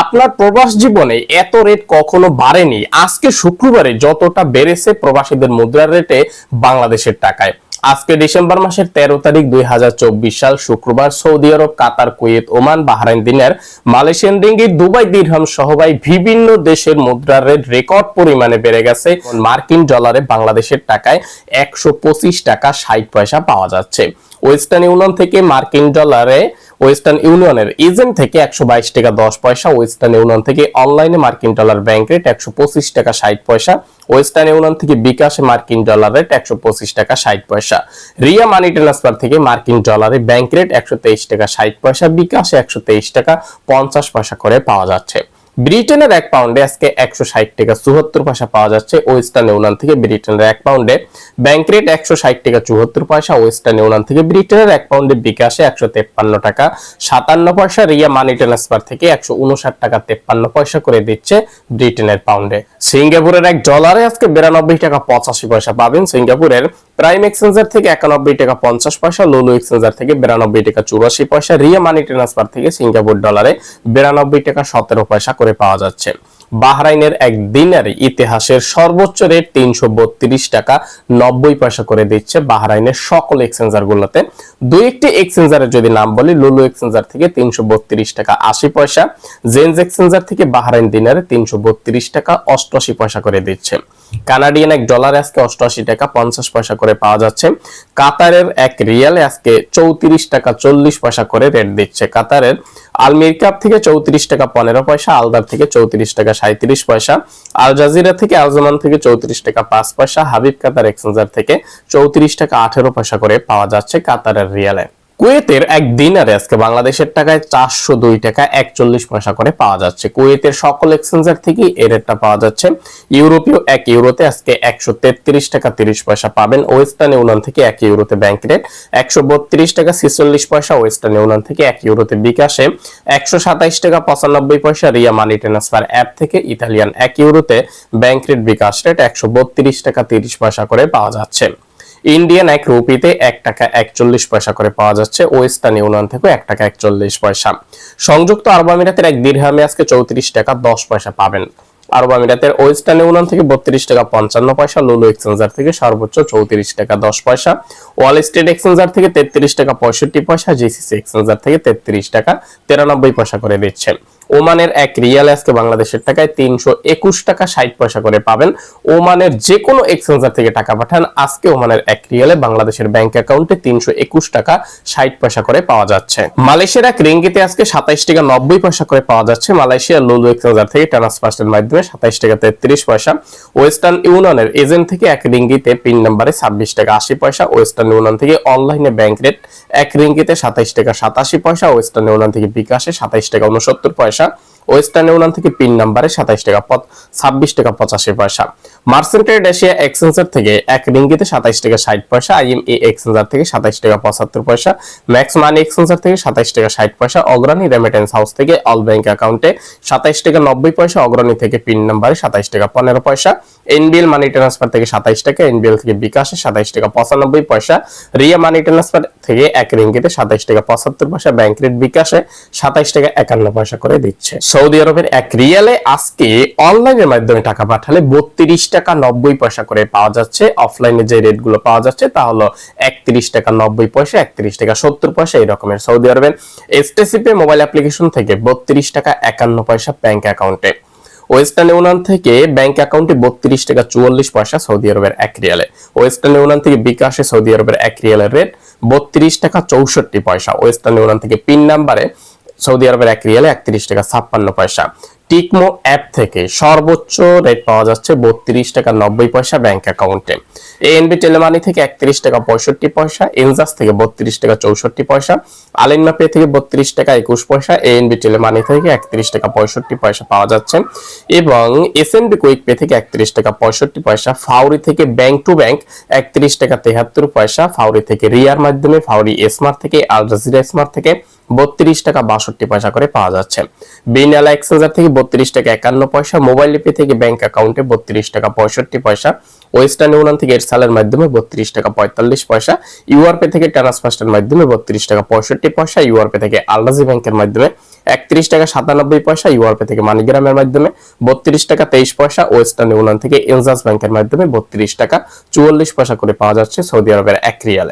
আপনার প্রবাস জীবনে এত রেট কখনো বাড়েনি। আজকে শুক্রবারে যতটা বেড়েছে প্রবাসীদের মুদ্রার রেটে বাংলাদেশের টাকায়। আজকে ডিসেম্বর মাসের তেরো তারিখ দুই হাজার চব্বিশ সাল, শুক্রবার Saudi Arab, Qatar, Kuwait, Oman, Bahrain দিনের মালয়েশিয়ান রিঙ্গিত, দুবাই দিরহাম সহ ভাই বিভিন্ন দেশের মুদ্রার রেট রেকর্ড পরিমাণে বেড়ে গেছে। মার্কিন ডলারে বাংলাদেশের টাকায় একশো পঁচিশ টাকা ষাট পয়সা পাওয়া যাচ্ছে। ওয়েস্টার্ন ইউনিয়ন থেকে মার্কিন ডলারে ওয়েস্টার্ন ইউনিয়নের এজেন্ট থেকে একশো বাইশ টাকা দশ পয়সা ওয়েস্টার্ন ইউনিয়ন থেকে অনলাইনে মার্কিন ডলার ব্যাংক রেট একশো পঁচিশ টাকা ষাট পয়সা ওয়েস্টার্ন ইউনিয়ন থেকে বিকাশে মার্কিন ডলার রেট একশো পঁচিশ টাকা ষাট পয়সা। রিয়া মানি ট্রান্সফার থেকে মার্কিন ডলারে ব্যাংক রেট একশো তেইশ টাকা ষাট পয়সা, বিকাশে একশো তেইশ টাকা পঞ্চাশ পয়সা করে পাওয়া যাচ্ছে। ব্রিটেনের এক পাউন্ডে আজকে একশো ষাট টাকা চুয়াত্তর পয়সা পাওয়া যাচ্ছে ওয়েস্টার্ন ইউনিয়ন থেকে ব্রিটেনের এক পাউন্ডে ব্যাংক রেট একশো ষাট টাকা চুয়াত্তর পয়সা, ওয়েস্টার্ন ইউনিয়ন থেকে ব্রিটেনের এক পাউন্ডে বিকাশে একশো তেপ্পান্ন টাকা। সাতান্ন পয়সা রিয়া মানি ট্রান্সফার থেকে একশো উনষাট টাকা তেপ্পান্ন পয়সা করে দিচ্ছে ব্রিটেনের পাউন্ডে সিঙ্গাপুরের এক ডলারে আজকে বিরানব্বই টাকা পঁচাশি পয়সা পাবেন। সিঙ্গাপুরের প্রাইম এক্সচেঞ্জার থেকে একানব্বই টাকা পঞ্চাশ পয়সা লুলু এক্সচেঞ্জার থেকে বিরানব্বই টাকা চুরাশি পয়সা রিয়া মানি ট্রান্সফার থেকে সিঙ্গাপুর ডলারে বিরানব্বই টাকা সতেরো পয়সা করে পাওয়া যাচ্ছে। বাহরাইনের এক দিনের ইতিহাসের সর্বোচ্চ রেট তিনশো বত্রিশ টাকা নব্বই পয়সা করে দিচ্ছে বাহরাইনের সকল এক্সচেঞ্জার গুলোতে। দুই একটি এক্সচেঞ্জারের যদি নাম বলি লুলু এক্সচেঞ্জার থেকে তিনশো বত্রিশ টাকা আশি পয়সা জেন্স এক্সচেঞ্জার থেকে বাহরাইন দিনারে তিনশো বত্রিশ টাকা অষ্টআশি পয়সা করে দিচ্ছে। কানাডিয়ান এক ডলার আজকে অষ্টআশি টাকা পঞ্চাশ পয়সা করে পাওয়া যাচ্ছে। কাতারের এক রিয়ালে আজকে চৌত্রিশ টাকা চল্লিশ পয়সা করে রেট দিচ্ছে। কাতারের আলমির কাপ থেকে চৌত্রিশ টাকা পনেরো পয়সা, আলদার থেকে চৌত্রিশ টাকা সাঁত্রিশ পয়সা, আল জাজিরা থেকে আলজামান থেকে চৌত্রিশ টাকা পাঁচ পয়সা, হাবিব কাতার এক্সচেঞ্জার থেকে চৌত্রিশ টাকা আঠেরো পয়সা করে পাওয়া যাচ্ছে কাতারের রিয়ালে। কুয়েতের এক দিনারে আজকে বাংলাদেশের টাকায় চারশো দুই টাকা একচল্লিশ পয়সা করে পাওয়া যাচ্ছে। কুয়েতের সকল এক্সচেঞ্জার থেকে এই রেটটা পাওয়া যাচ্ছে। ইউরোপীয় এক ইউরোতে আজকে একশো তেত্রিশ টাকা তিরিশ পয়সা পাবেন। ওয়েস্টার্ন ইউনিয়ন থেকে এক ইউরোতে ব্যাংক রেট একশো বত্রিশ টাকা ছিচল্লিশ পয়সা। ওয়েস্টার্ন ইউনিয়ন থেকে এক ইউরোতে বিকাশে, একশো সাতাইশ টাকা পঁচানব্বই পয়সা। রিয়া মানি ট্রান্সফার অ্যাপ থেকে ইতালিয়ান এক ইউরোতে ব্যাংক রেট বিকাশ রেট একশো বত্রিশ টাকা তিরিশ পয়সা করে পাওয়া যাচ্ছে। ইন্ডিয়ান এক রুপিতে এক টাকা একচল্লিশ পয়সা করে পাওয়া যাচ্ছে। ওয়েস্টার্ন ইউনিয়ন থেকে এক টাকা একচল্লিশ পয়সা। সংযুক্ত আরব আমিরাতের এক দীর্ঘামে আজকে চৌত্রিশ টাকা দশ পয়সা পাবেন। আরব আমিরাতের ওয়েস্টার্ন ইউনিয়ন থেকে বত্রিশ টাকা পঞ্চান্ন পয়সা, লুলু এক্সচেঞ্জার থেকে সর্বোচ্চ চৌত্রিশ টাকা দশ পয়সা, ওয়াল স্ট্রিট এক্সচেঞ্জার থেকে তেত্রিশ টাকা পঁয়ষট্টি পয়সা, জিসিসি এক্সচেঞ্জার থেকে তেত্রিশ টাকা তিরানব্বই পয়সা করে দিচ্ছে। ওমানের এক রিয়াল আজকে বাংলাদেশের টাকায় তিনশো একুশ টাকা ষাট পয়সা করে পাবেন। ওমানের যে কোনো এক্সচেঞ্জার থেকে টাকা পাঠান, আজকে ওমানের এক রিয়ালে বাংলাদেশের ব্যাংক অ্যাকাউন্টে তিনশো একুশ টাকা ষাট পয়সা করে পাওয়া যাচ্ছে। মালয়েশিয়ার এক রিঙ্গিতে আজকে সাতাইশ টাকা নব্বই পয়সা করে পাওয়া যাচ্ছে। মালয়েশিয়ার লুলু এক্সচেঞ্জার থেকে ট্রান্সফার্সের মাধ্যমে সাতাইশ টাকা তেত্রিশ পয়সা। ওয়েস্টার্ন ইউনিয়নের এজেন্ট থেকে এক রিঙ্গিতে পিন নাম্বারে ছাব্বিশ টাকা আশি পয়সা। ওয়েস্টার্ন ইউনিয়ন থেকে অনলাইনে ব্যাংক রেট এক রিঙ্গিতে সাতাইশ টাকা সাতাশি পয়সা। ওয়েস্টার্ন ইউনিয়ন থেকে বিকাশে সাতাইশ টাকা উনসত্তর পয়সা। cosa ওয়েস্টার্ন ইউনিয়ন থেকে পিন নাম্বারে সাতাইশ টাকা ছাব্বিশ টাকা পঁচাশি পয়সা। মার্সেন্টেড এশিয়া এক্সচেঞ্জার থেকে এক রিঙ্গিতে সাতাইশ টাকা ষাট পয়সা আইএমএ এক্সচেঞ্জার থেকে সাতাইশ টাকা পঁচাত্তর পয়সা ম্যাক্স মানি এক্সচেঞ্জার থেকে সাতাইশ টাকা ষাট পয়সা অগ্রণী রেমিটেন্স হাউস থেকে অল ব্যাংক অ্যাকাউন্টে সাতাইশ টাকা নব্বই পয়সা অগ্রণী থেকে পিন নাম্বারে সাতাইশ টাকা পনেরো পয়সা এনবিএল মানি ট্রান্সফার থেকে সাতাইশ টাকা এনবিএল থেকে বিকাশে সাতাইশ টাকা পঁচানব্বই পয়সা, রিয়া মানি ট্রান্সফার থেকে এক রিঙ্গিতে সাতাইশ টাকা পঁচাত্তর পয়সা ব্যাংক রেট বিকাশে সাতাইশ টাকা একান্ন পয়সা করে দিচ্ছে। সৌদি আরবের এক রিয়ালে আজকে অনলাইনের মাধ্যমে টাকা পাঠালে বত্রিশ টাকা নব্বই পয়সা করে পাওয়া যাচ্ছে। অফলাইনে যে রেটগুলো পাওয়া যাচ্ছে তা হলো একত্রিশ টাকা নব্বই পয়সা, একত্রিশ টাকা সত্তর পয়সা এই রকমের সৌদি আরবের এসটিসিপি মোবাইল অ্যাপ্লিকেশন থেকে বত্রিশ টাকা একান্ন পয়সা ব্যাংক অ্যাকাউন্টে। ওয়েস্টার্ন ইউনিয়ন থেকে ব্যাংক অ্যাকাউন্টে বত্রিশ টাকা চুয়াল্লিশ পয়সা সৌদি আরবের এক রিয়ালে। ওয়েস্টার্ন ইউনিয়ন থেকে বিকাশে সৌদি আরবের এক রিয়ালের রেট বত্রিশ টাকা চৌষট্টি পয়সা। ওয়েস্টার্ন ইউনিয়ন থেকে পিন নাম্বারে সৌদি আরবের এক রিয়ালে একত্রিশ টাকা ছাপ্পান্ন পয়সা। টিকমো অ্যাপ থেকে সর্বোচ্চ রেট পাওয়া যাচ্ছে বত্রিশ টাকা নব্বই পয়সা ব্যাংক অ্যাকাউন্টে এএনবি টেলিমানি থেকে একত্রিশ টাকা পঁয়ষট্টি পয়সা এনজাস থেকে বত্রিশ টাকা চৌষট্টি পয়সা আলিনমা পে থেকে বত্রিশ টাকা একুশ পয়সা এএনবি টেলিমানি থেকে একত্রিশ টাকা পঁয়ষট্টি পয়সা পাওয়া যাচ্ছে। এবং এসএনবি কুইক পে থেকে একত্রিশ টাকা পঁয়ষট্টি পয়সা ফাউরি থেকে ব্যাংক টু ব্যাংক একত্রিশ টাকা তেহাত্তর পয়সা ফাউরি থেকে রিয়ার মাধ্যমে ফাউরি স্মার্ট থেকে আল জাজিরা স্মার্ট থেকে বত্রিশ টাকা বাষট্টি পয়সা করে পাওয়া যাচ্ছে। বিনালা এক্সচেঞ্জার থেকে বত্রিশ টাকা একান্ন পয়সা, মোবাইল লিপি থেকে ব্যাংক অ্যাকাউন্টে বত্রিশ টাকা পঁয়ষট্টি পয়সা ওয়েস্টার্ন ইউনিয়ন থেকে এরসালের মাধ্যমে বত্রিশ টাকা পঁয়তাল্লিশ পয়সা ইউআরপে থেকে ট্রান্সফার্স্টের মাধ্যমে বত্রিশ টাকা পঁয়ষট্টি পয়সা ইউআরপে থেকে আলরাজি ব্যাংকের মাধ্যমে একত্রিশ টাকা সাতানব্বই পয়সা ইউআরপে থেকে মানিগ্রামের মাধ্যমে বত্রিশ টাকা তেইশ পয়সা ওয়েস্টার্ন ইউনিয়ন থেকে এনজাস ব্যাংকের মাধ্যমে বত্রিশ টাকা চুয়াল্লিশ পয়সা করে পাওয়া যাচ্ছে সৌদি আরবের এক রিয়ালে।